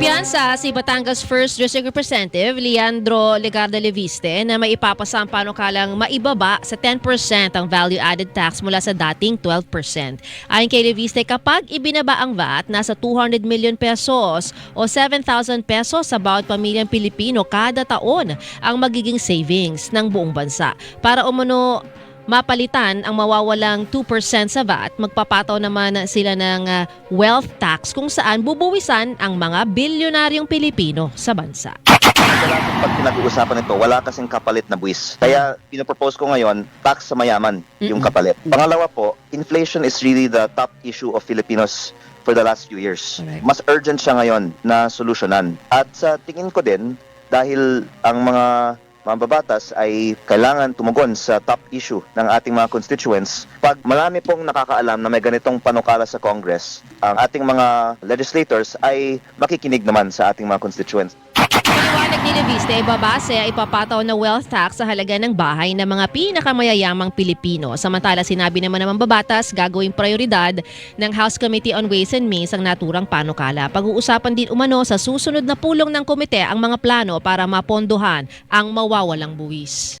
Kumpiyansa si Batangas 1st District Representative Leandro Legarda Leviste na maipapasa ang panukalang maibaba sa 10% ang value-added tax mula sa dating 12%. Ayon kay Leviste, kapag ibinaba ang VAT, nasa 200 million pesos o 7,000 pesos sa bawat pamilyang Pilipino kada taon ang magiging savings ng buong bansa. Para umano mapalitan ang mawawalang 2% sa VAT, magpapataw naman sila ng ah, wealth tax kung saan bubuwisan ang mga bilyonaryong Pilipino sa bansa. Wala kasing pag pinag-uusapan ito, wala kasing kapalit na buwis. Kaya pinopropose ko ngayon, tax sa mayaman yung kapalit. Pangalawa po, inflation is really the top issue of Filipinos for the last few years. Mas urgent siya ngayon na solusyonan. At sa tingin ko din, dahil ang mga mambabatas ay kailangan tumugon sa top issue ng ating mga constituents. Pag marami pong nakakaalam na may ganitong panukala sa Congress, ang ating mga legislators ay makikinig naman sa ating mga constituents. Paliwanag ni Leviste, babase ay ipapataw na wealth tax sa halaga ng bahay ng mga pinakamayayamang Pilipino. Samantala, sinabi naman ng babatas, gagawing prioridad ng House Committee on Ways and Means ang naturang panukala. Pag-uusapan din umano sa susunod na pulong ng komite ang mga plano para mapondohan ang mawawalang buwis.